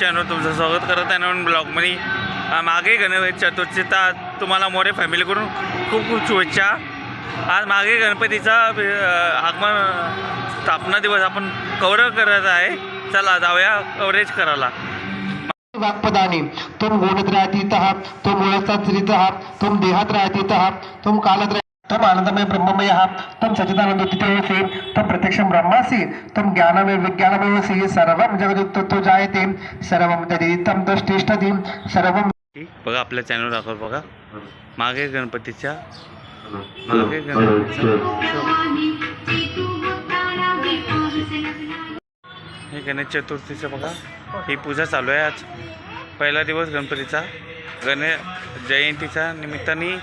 Channel तुमचं स्वागत करत आहे नवीन ब्लॉगमध्ये. मागे गणपती चतुर्थीचा तुम्हाला मोरे फॅमिलीकडून खूप खूप शुभेच्छा. आज मागे गणपतीचा आगमन स्थापना दिवस आपण कव्हर करत आहे. चला जाऊया कव्हरेज करायला. वाक्पदाने तुम गुणत राहतीत तुम मूळस्थात तुम देहात राहतीत तुम कालत तुम आनंदमय ब्रह्ममय तुम सचिदानंद तिथयसे तुम प्रत्यक्ष ब्रह्मासी तुम ज्ञानमय विज्ञानमयसी सर्वम जगदुत्त जायते. सर्वम तदितम दृष्टिष्ठती सर्वम बघा आपल्या चॅनल दाखव बघा. मागे गणपतीच्या मागे गणपतीचा हे गणेश चतुर्थीचं बघा. ही पूजा चालू आहे आज. पहिला दिवस गणपतीचा. गणेश जयंतीच्या निमित्ताने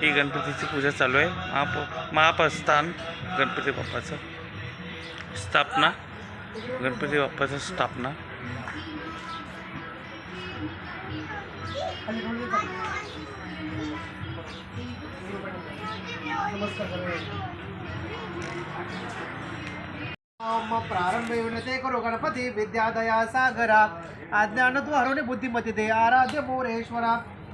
ही गणपतीची पूजा चालू आहे. महाप महाप्रस्थान गणपती बाप्पाचं स्थापना. गणपती बाप्पाचं स्थापना. प्रारंभ ते करो गणपती विद्यादया सागरा. आज्ञान तू हरवणे बुद्धिमती दे. आराध्य मोरेश्वरा.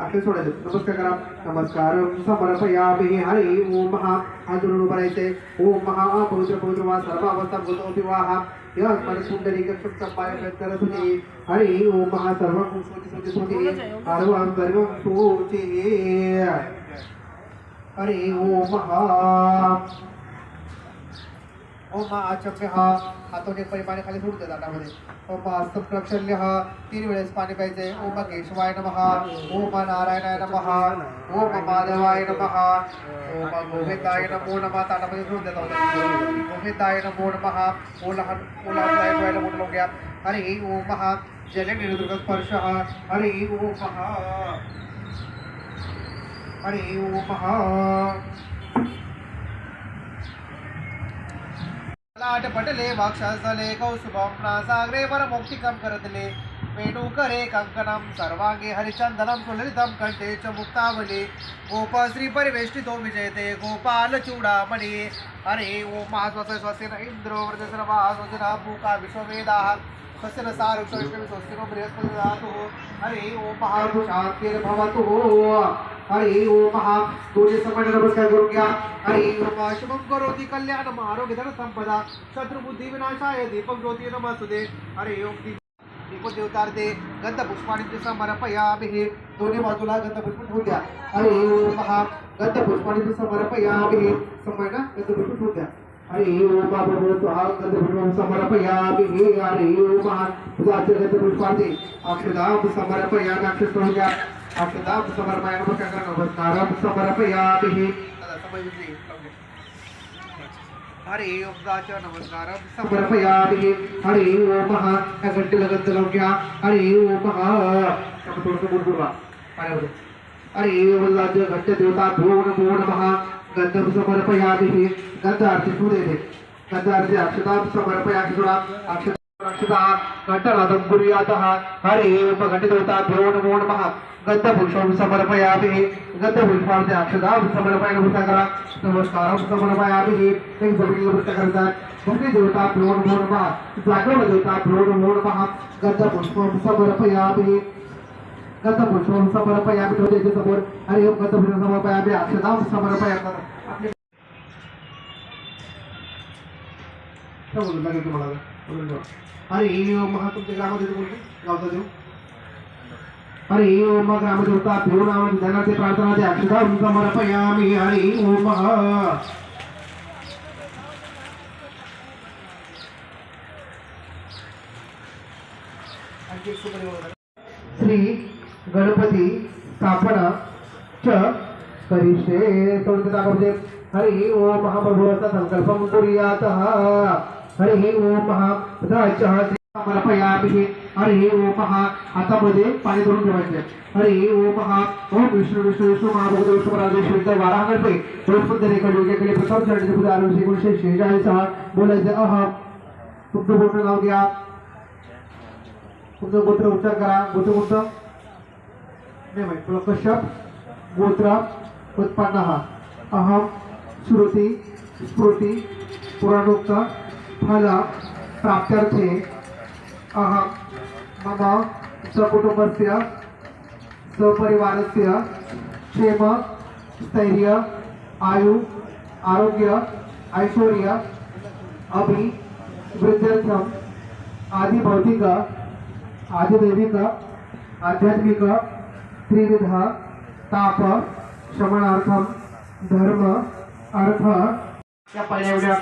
अक्षर सोडायचं नमस्कार करा। नमस्कार। समर्पयामि हरि। ओम महा हात जोडून उभं राहायचंय ओम महा पवित्र पवित्र वा सर्व अवस्था भूत विवाह या स्मरण पुंडरी कक्षम संपाय करत होते हरि ओम महा सर्व सोची सोची सोची सर्व सर्व सोची हरि ओम महा। ओम हा आचम्य हा हातून एक परी पाणी खाली सोडते दाटामध्ये ओम संप्रक्षल्य हा तीन वेळेस पाणी प्यायचे ओम केशवाय नमः, ओम नारायणाय नमः, ओम माधवाय नमः, ओम गोविंदाय नमो नमः ताटामध्ये सोडून देत होते गोविंदाय नमो नमः ओला ओला व्हायला मोठं लोक घ्या हरि ओम जल निरुद्र स्पर्श, हरि ओम हरि ओम लाट पटले वाक्षासले कौसुभं नासाग्रे वरमुक्तिकं करतले वेणुकरे कङ्कणं सर्वाङ्गे हरिचन्दनं सुललितं कण्ठे च मुक्तावली गोप श्रीपरिवेष्टितो विजयते गोपालचूडामणि हरे ॐ महास्वस्य स्वस्य न इन्द्रो वृजसर्वा स्वस्य भूका विश्ववेदाः स्वस्य न सारुक्षविष्णु स्वस्य नो हरे ॐ महाशान्तिर्भवतु हरे महा दोन्ही समय नमस्कार करून घ्या हरे ओम शुभम करोति कल्याणम आरोग्य धन संपदा। शत्रुबुद्धी विनाशाय दीपक ज्योती नमस्तुते। हरे ओम देवतार्थे बाजूला गंध पुष्प ठेवून द्या. ओम ओम ओम ठेवून द्या अक्षदाम समर्पयामि। नमस्कार हरे ओम दाच नमस्कार समर्पयामि हरे ओम घंटेला गंध हरे ओम बोल बोलवा हरे ओम घंट देवता भोग भोग महा। गंध समर्पयामि। गंध आरती दे। दे गंध आरती अक्षता समर्पयामि। सोडा अक्षता घंटनादं कुर्यातः। हरे भोग नमो नमः। गंध पुष्पं समर्पयामि। गंध पुष्पांचे अक्षता समर्पयामि नमस्कार करा नमस्कार समर्पयामि। एक जमिनी नमस्कार करतात भक्ती देवता भ्रो नमो नमः। जागरण देवता भ्रो नमो नमः। गंध पुष्पं समर्पयामि। गंध पुष्पं समर्पयामि समोर हरे ओम गंध पुष्पं समर्पयामि। अक्षता समर्पयामि। काय बोलू? लागेल तुम्हाला बोलून ठेवा. हरे ओम महा तुमच्या ग्रामात येतो बोलतो गावचा देव हरे ओम ग्रामदेवता भ्यो नाम प्रार्थनाचे समर्पयामि हरे ओम श्री गणपती स्थापना च करिष्ये सोडते दाखवते हरि ओम संकल्पं कुर्यातः। अरे हे ओ पहा तथा चहा आम्हाला पाहिजे अभिषेक अरे हे ओ पहा हातामध्ये पाणी करून ठेवायचे. अरे हे ओ पहा ओम विष्णू विष्णू विष्णू महाभूत विष्णू राजेश विद्या वारांगडपे बृहस्पती कडे प्रताप चढायचे पुढे आरोग्य एकोणीशे शेहेचाळीस हा बोलायचे अहा. तुमचं गोत्र नाव घ्या. तुमचं गोत्र उच्चार करा. गोत्र गोत्र नाही माहिती. कश्यप गोत्र उत्पन्न हा अहम श्रुती स्मृती पुराणोक्ता फल प्राप्त्यर्थे अहं मम स्वकुटुम्बस्य सपरिवारस्य क्षेम स्थैर्य आयु आरोग्य ऐश्वर्य अभि वृद्ध्यर्थम आदि आदिदैविक आध्यात्मिक त्रिविध ताप शमनार्थम धर्म अर्थ. या पहिल्या एवढ्या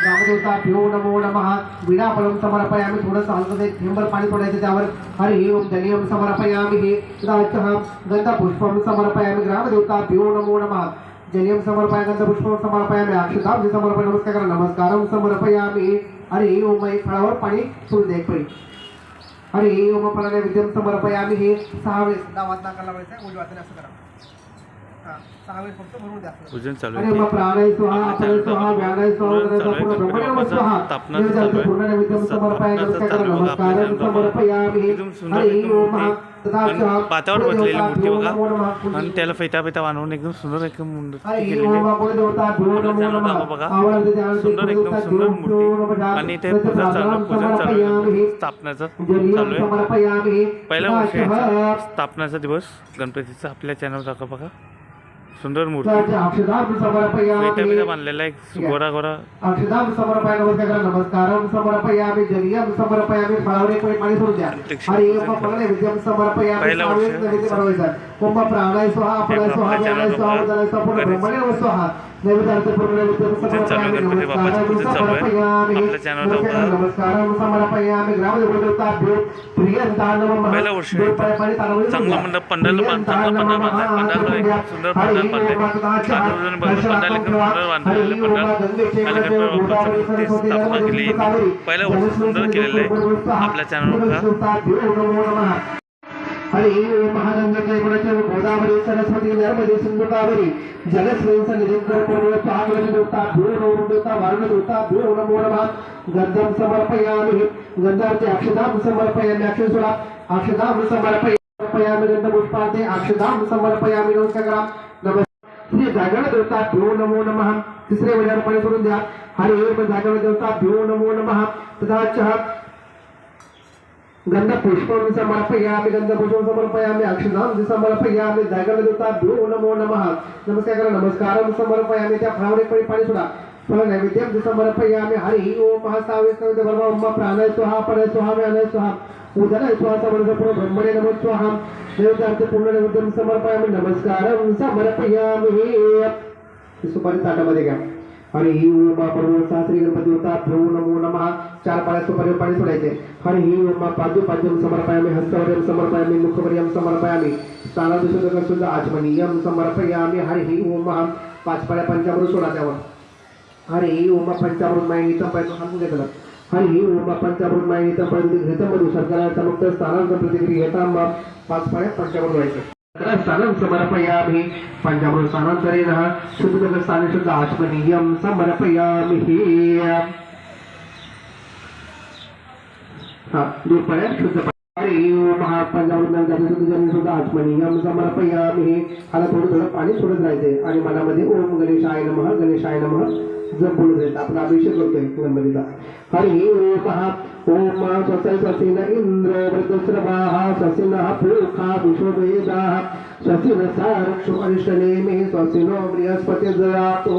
रामदेवता भ्यो नमो नमः. विडाफलम समर्पयामी. थोडंसं हलकं एक थेंबर पाणी सोडायचं त्यावर. हरि ओम धनियम समर्पयामी. हे तदाचः गंधपुष्पम समर्पयामी. ग्रामदेवता भ्यो नमो नमः. जलियम समर्पया गंधपुष्पम समर्पयामी. अक्षताम समर्पय नमस्कार. करा नमस्कारम समर्पयामी. हरि ओम एक फळावर पाणी सोडून द्या एक पळी हरि ओम फलाने विद्यम समर्पयामी. हे सहा वेळेस गावात नाकाला लावायचं उजव्या असं करा. पूजन चालू आहे तापनाचं चालू आहे बघा एकदम सुंदर पातावर बसलेली मूर्ती बघा आणि त्याला फैता फेता वाणवून एकदम सुंदर एकदम मूर्ती केलेली दाखव बघा सुंदर एकदम सुंदर मूर्ती आणि इथे पूजा चालू पूजन चालू आहे स्थापनाचं चालू आहे पहिला वर्ष स्थापनाचा दिवस गणपतीचा आपल्या चॅनल दाखवा बघा सुंदर मूर्ती. बांधलेला एक गोरा गोरा. अक्षदाम समर्पया नमस्कार पाणी पूजन चालू आहे गणपती बाप्पाचं पूजन चालू आहे आपल्या पहिल्या वर्षी चांगला मंडप पंडाल चांगला पंडाल पंडाल एक सुंदर पंडाल बांधले पंडाल बांधलेले पंडाल आणि गणपती बाप्पाची मूर्ती स्थापना केली पहिल्या वर्षी सुंदर केलेलं आहे आपल्या चॅनल बघा. हरि ओम गोदावरी सरस्वती नर्मदे सिंधू कावेरी जलस्वेन सन्निधिं पूर्व स्वागत देवता भ्यो नमो देवता वारण देवता भ्यो नमो नमः गंधम समर्पयामि. गंधार्थे अक्षदाम समर्पयामि अक्षसुरा अक्षदाम समर्पयामि गंधपुष्पार्थे अक्षदाम समर्पयामि नमस्कार करा. नमस्कार. श्री जागरण देवता भ्यो नमो नमः. तिसरे वेळेवर पाणी सोडून द्या. हरे ओम जागरण देवता भ्यो नमो नमः. तथा च गंधपुष्पं समर्पयामि गंधपुष्पं समर्पयामि अक्षदां समर्पयामि जागरण देवता भ्यो नमो नमः। नमस्कार करा नमस्कारं समर्पयामि, त्या फळावर एक पळी पाणी सोडा। फळ नैवेद्यं समर्पयामि, हरि ओम बर्मा ओम प्राणाय स्वाहा, पराय स्वाहा, व्यानाय स्वाहा उदनाय स्वाहा समर्पण ब्रह्मणे नमः स्वाहा। नैवेद्यार्थ पूर्ण नैवेद्यं समर्पयामि, नमस्कारं समर्पयामि। सुपारी ताटामध्ये घ्या। हरि ओम परम शास्त्री गणपती होता भ्यो नमो नमः. चार पाळ्या सुपारी पाणी सोडायचे. हरि ओम पाद्य पाद्यम समर्पयामी हस्तवर्यम समर्पयामी मुखवर्यम समर्पयामि. स्थानादुषुदक शुद्ध आचमनीयम समर्पयामि. हरि ओम पाच पाळ्या पंचामृत सोडा त्यावर हरि ओम पंचामृत मायनीतम पाहिजे सांगून घेतलं. हरि ओम पंचामृत मायनीतम पाहिजे घृतम मधु शर्कराचा मुक्त स्थानांतर प्रतिक्रियेताम पाच पाळ्या पंचामृत व्हायचं. स्थानं समर्पयामि। पञ्चामृत स्थानान्तरेण शुद्धस्थाने शुद्ध आत्मनीयं समर्पयामि। हा शुद्ध ओम हा आत्मनीयम समर्पयामि हाला थोडं थोडं पाणी सोडत राहायचे आणि मनामध्ये ओम गणेशाय नमः गणेशाय नमः जप आपला अभिषेक करतोय गणपतीचा हरि ओम हा ओम स्वस्य स्वसिन इंद्र वृतस्रवाः स्वसिनः पूखा विश्ववेदाः स्वसिन सारक्षुमरिष्टनेमि स्वसिनो बृहस्पतिर्ददातु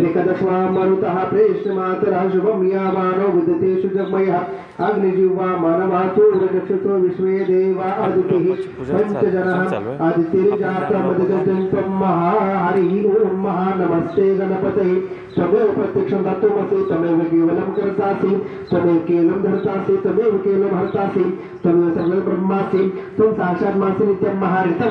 एकादशवा मरुतः प्रेष्ठमातरः शुभं यामानो विदतेषु जग्मयः। अग्निजिह्वा मानवातुरचक्षुतो विश्वे देवा अदितिः। पञ्चजनः आदित्यजातमदिगजन्तं महा हरिः ॐ महा नमस्ते गणपते त्वमेव प्रत्यक्षं दत्तमसि त्वमेव केवलं कर्तासि त्वमेव केवलं धर्तासि त्वमेव केवलं हर्तासि त्वमेव सर्वं ब्रह्मासि। त्वं साक्षात् मासि नित्यं महारितः।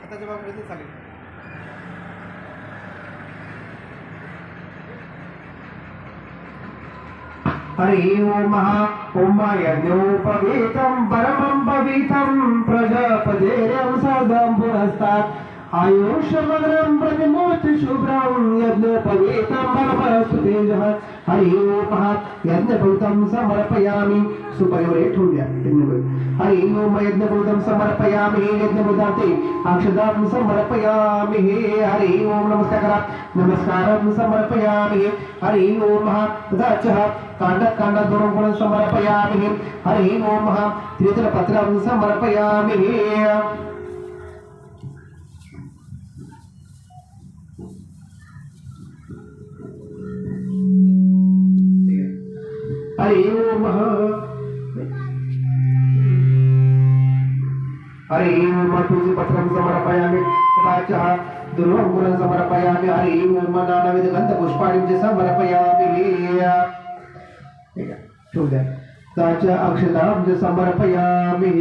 हाताच्या बाजूला ते चालेल हरि ओम ओम यज्ञोपवीतं परमं पवित्रं प्रजापतेरं सदं पुरस्तात् आयुष्यमग्रं प्रतिमूर्ति शुभ्रं यज्ञोपवीतं परमस्तुतेजः हरि यज्ञभूतं समर्पयामि हरि ओम यज्ञभूतं। समर्पयामि यज्ञभूताते अक्षदां समर्पयामि हरि ओम नमस्कार। करा नमस्कारं समर्पयामि हरि ओम तथा च गुणं समर्पयामि हरि ओम त्रितलपत्रं समर्पयामि हरि ओम हरि ओम तुलसीपत्रं समर्पयामि तथा च दुर्वङ्कुरं समर्पयामि हरि ओम नानाविधगन्धपुष्पाणिं च समर्पयामि ठीक आहे ठेवू द्या च च समर्पयामि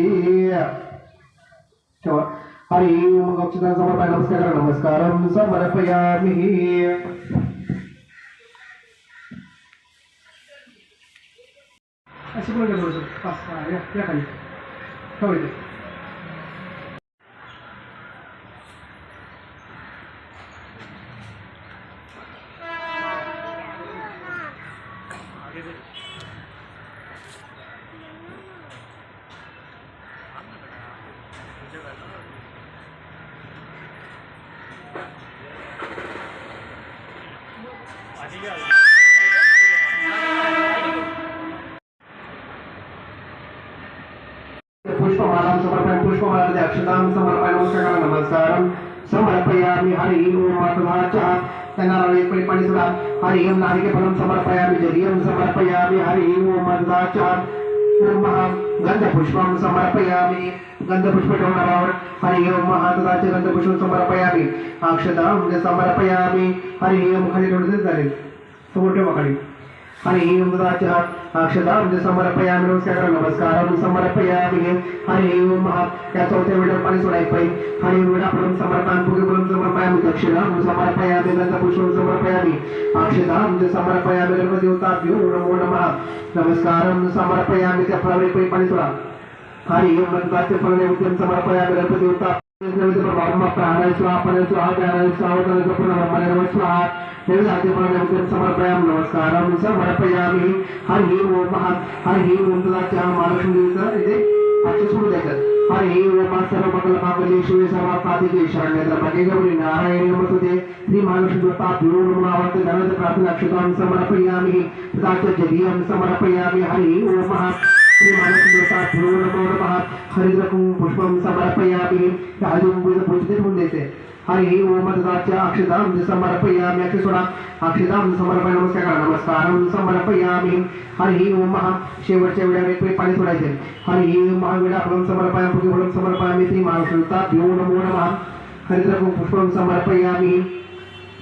ठेवा हरि ओम अक्षतां समर्पयामि नमस्कार नमस्कारं समर्पयामि 시골에 가서 봤 어. 야, 약간 서울 에. 아직이 야. पुष्पमालां अक्षतां समर्पयामि नमस्कार नमस्कारं समर्पयामि हरि ओम तथा च त्यांना एक पाणी हरि ओम नारिके फलं समर्पयामि जलीयं समर्पयामि हरि ओम तथा च ओम गंधपुष्पं समर्पयामि गंधपुष्प ठेवणारावर हरि ओम तथा च गंधपुष्पं समर्पयामि अक्षतां समर्पयामि हरि ओम खाली तरी चालेल समोर ठेवा खाली హరే ఓం రాజా అక్షతాబ్ది సమర్పయామి నమస్కారం నమస్కారం సమర్పయామి హరే ఓం యథోతే విడ పనిసుడైపోయి హరే విడాపురం సమర్పణ పురుగులం సమర్పయామి దక్షిణాము సమర్పయామి దంతపుష్పం సమర్పయామి అక్షతాబ్ది సమర్పయామి రమదేవతాభ్యో నమో నమ నమస్కారం సమర్పయామి చెప్పడమైపోయి పనిసుడ హరి ఓం మంత్రాత్య పనులే సమర్పయామి రమదేవత ప్రాణ స్వాపన స్వాధాన స్వావతన స్వాహ नमः समर्पयामि नमस्कारं समर्पयामि हरि ओम हरि ओम तदाच्या महालक्ष्मीचं इथे आजचे सुरू द्यायचं हरि ओम सर्व मंगल मांगल्ये शिवे सर्व साधिके शरण्य त्र्यंबके गौरी नारायणी नमस्ते श्री महालक्ष्मी देवताभ्यो नमः आवते धनद प्रार्थना अक्षतां समर्पयामि तदाच जलीयं समर्पयामि हरि ओम श्री महालक्ष्मी देवताभ्यो नमो नमः हरिद्रकं पुष्पं समर्पयामि हरिओम पूजिते म्हणून द्यायचे हरि ओम तदाच अक्षतां समर्पयामि अक्षसोडा अक्षतां समर्पयामि नमस्कार, नमस्कारं समर्पयामि हरि ओम शेवटच्या वेळेला एक पाणी सोडायचे. हरि ओम वेळा फलं समर्पयामि पुगे फलं समर्पयामि श्री महालक्ष्मीताभ्यो नमो नमः। हरिद्रकं पुष्पं समर्पयामि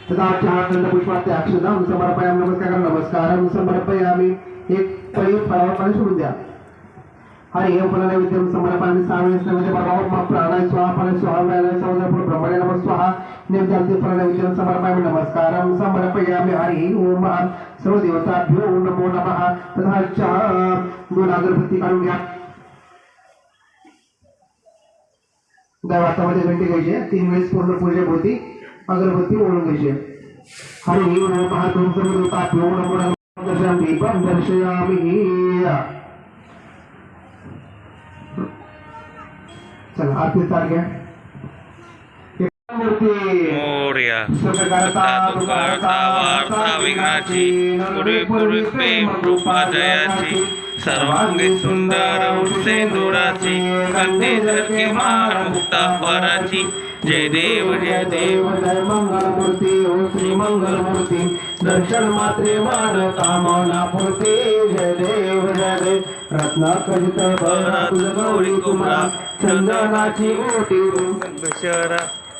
तदाच गंधपुष्पाते अक्षतां समर्पयामि नमस्कार, नमस्कारं समर्पयामि एक पै फळावर पाणी सोडून द्या. हरि ओम फलनैवेद्यं समर्पयामि सामवेश्वरमध्ये परमात्मा प्राणाय स्वाहा प्राणाय स्वाहा व्यायाय स्वाहा ब्रह्मणे नमः स्वाहा नैवेद्यान्ते फलनैवेद्यं समर्पयामि नमस्कारं समर्पयामि हरि ओम सर्व देवताभ्यो नमो नमः तथा च घ्या देवातामध्ये घंटी घ्यायची तीन वेळेस पूर्ण पूजा होती, अगरबत्ती ओळून घ्यायची हरी ओम महात्म सर्व देवताभ्यो नमो नमः दर्शयामि दीपं दर्शयामि चला, आरती चाल घ्या मोर्या. सुखकर्ता दुःखहर्ता वार्ता विघ्नाची. पुढे पुढे प्रेम कृपा दयाची सर्वांगी सुंदर सेंदुराची. कंठी झटके मार मुक्ता पराची. जय देव जय देव. जय मंगल मूर्ती ओ श्री मंगल मूर्ती दर्शन मात्रे मान कामना पूर्ती. जय देव जय देव. रत्नाकरित भरा तुझ गौरी कुमरा. चंदनाची ओटी. दशहरा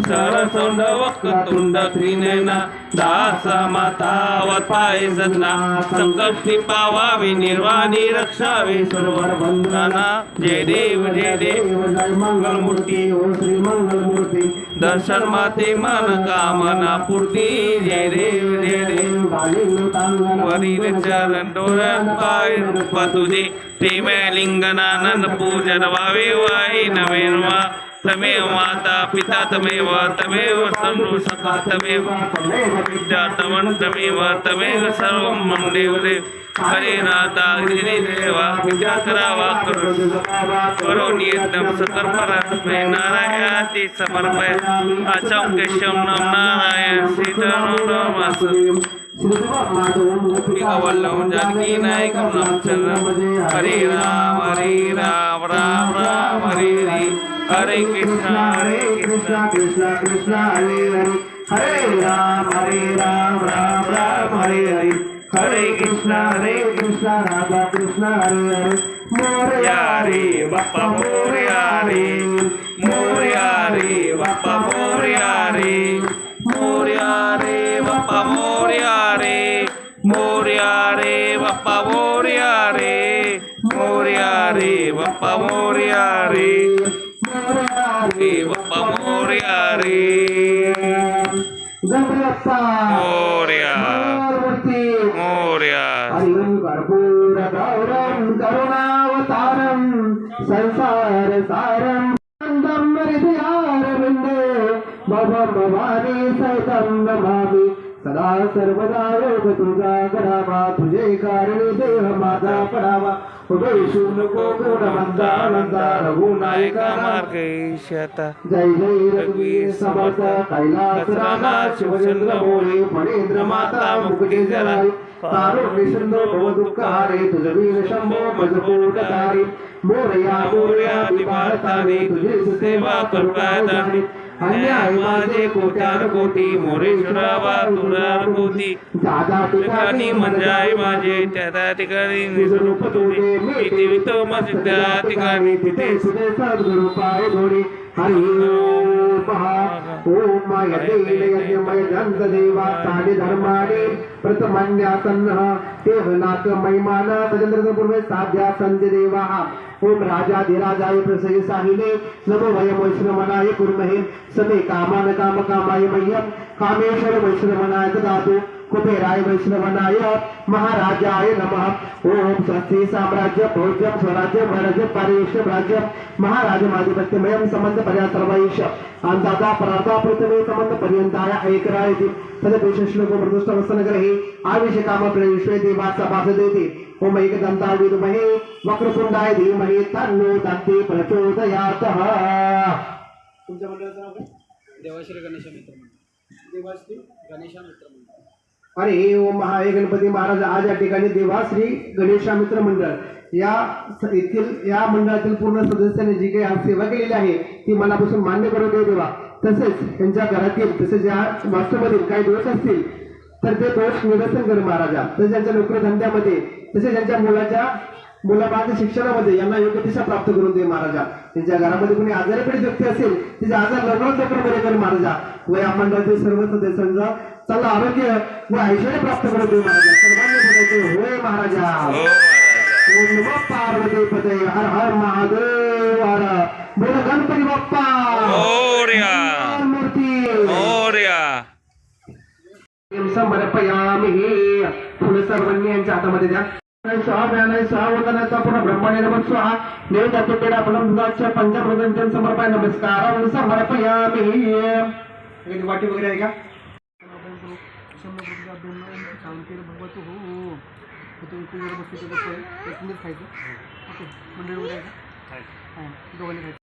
सरसोंड वक्रतुंड त्रिनेना. दास माता वत्पाय सदना संकष्टी पावावी निर्वाणी रक्षावे सर्वर वंदना. जय देव जय देव. जय मंगल मूर्ती ओ श्री मंगल मूर्ती दर्शन माते मन कामना पूर्ती. जय देव जय देव. वरील चरण डोळ्यात पाय रूपा तुझे. प्रेमय लिंगनानंद पूजन वावे वाई नवेनवा तमेव माता पिता तमेव तमेव सन्नु सखा तमेव। विद्या तमन तमेव तमेव सर्व मम देव देव हरे नाथा गिरी देवा विद्या करावा, करो करो नियतम सकर्परात्मे नारायणाति समर्पय। अचम केशव नम नारायण। सीतनो नमः। वल्लभ जानकी नायकम नमः हरे राम हरे राम राम राम, हरे हरे। ஹரே கிருஷ்ணா ஹரே கிருஷ்ணா கிருஷ்ணா கிருஷ்ணா ஹரே ஹரே ஹரே ராம் ஹரே ராம் ராம் ராம் ஹரே ஹரே ஹரே கிருஷ்ணா ஹரே கிருஷ்ணா ராதா கிருஷ்ணா ஹரே ஹரே மோரியாரி பப்பா மோரியாரி மோரியாரி பப்பா மோரியாரி மோரியாரி பப்பா மோரியாரி மோரியாரி பப்பா மோரியாரி மோரியாரி பப்பா மோரியாரி करावा तुझे कारणी माझा पडावा उभे नको गुणवंता आनंदा रघुनायका नायका मार्गेशता जय जय रघुवीर कैलास रामा, शिवचंद्र माता कारुण्य सिंधू भव दुःख हारे वीर शंभो मजकोटकारी मोरया मोरया निवारताने तुझे सेवा करुणादाने अन्याय माझे कोट्यान कोटी मोरेश्वरावा तुरार कोटी. दादा ठिकाणी मंजाय माझे त्या ठिकाणी निजरूप तुझे इथे वितो माझे त्या ठिकाणी तिथे सुदे सद्गुरु पाय धोडी हरि ओम. ओम यते यज्ञमय ग्रंथ देवा साडे धर्माडे प्रथमन्यासन्न। तेह नाक मैमान तजंद्र पूर्वे साध्या संज देवा ओम राजाधिराजाय प्रसय साहिले नमो वयम वैष्णवनाय कुर्महे। समे कामान काम कामाय मह्यम। कामेश्वर वैष्णवनाय ददातु। कुबेराय वैष्णवनाय महाराजाय नमः। ओम स्वस्ति साम्राज्य भोज्यम स्वराज्य महाराज्य पारिवेश राज्य। महाराज माधिपत्यमयम संबंध पर्या सर्वैश अंदाज़ा पराता पृथ्वी संबंध पर्यंताय ऐकराय तदपेक्ष श्लोक मृदुष्टवस्तनगरहि आविष काम प्रविश्वे देवाचा भास देते। ओम एकदंता विद्महे वक्रतुंडाय धीमहि तन्नो दन्ति प्रचोदयातः। तुमच्या मंडळाचं नाव काय? देवाश्री गणेश मित्र देवाश्री? गणेशा मित्र अरे ओम महाय गणपती महाराज आज या ठिकाणी देवाश्री गणेशा मित्र मंडळ या येथील या मंडळातील पूर्ण सदस्यांनी जी काही आज सेवा केलेली आहे ती मनापासून मान्य करून दे देवा. तसेच त्यांच्या घरातील तसेच या वास्तूमधील काही दोष असतील तर ते दोष निरसन कर महाराजा. तसेच त्यांच्या नोकरीधंद्यामध्ये तसेच त्यांच्या मुलाच्या मुलाबाळाच्या शिक्षणामध्ये यांना योग्य दिशा प्राप्त करून दे महाराजा. त्यांच्या घरामध्ये कोणी आजारी पीडित व्यक्ती असेल तिचा आजार लवकरात लवकर बरे कर महाराजा. व या मंडळातील सर्व सदस्यांचा चला आरोग्य व ऐश्वर्य प्राप्त करू दे महाराजा. सर्वांनी बोलायचे होय महाराजा हो ओम पार्वती पते हर हर महादेव हर बोल गणपती बाप्पा. मूर्ती समर्पयामी फुलं सर्वांनी यांच्या हातामध्ये द्या. स्वाहा ज्ञानाय स्वाहा वदनाचा पुन्हा ब्रह्मणे नमः स्वाहा. देवताचे पेड आपण दुधाच्या पंचामृतांच्या समर्पय नमस्कार समर्पयामी वाटी वगैरे आहे का? खायचं. ओके मंडळी का दोघांनी खायचं.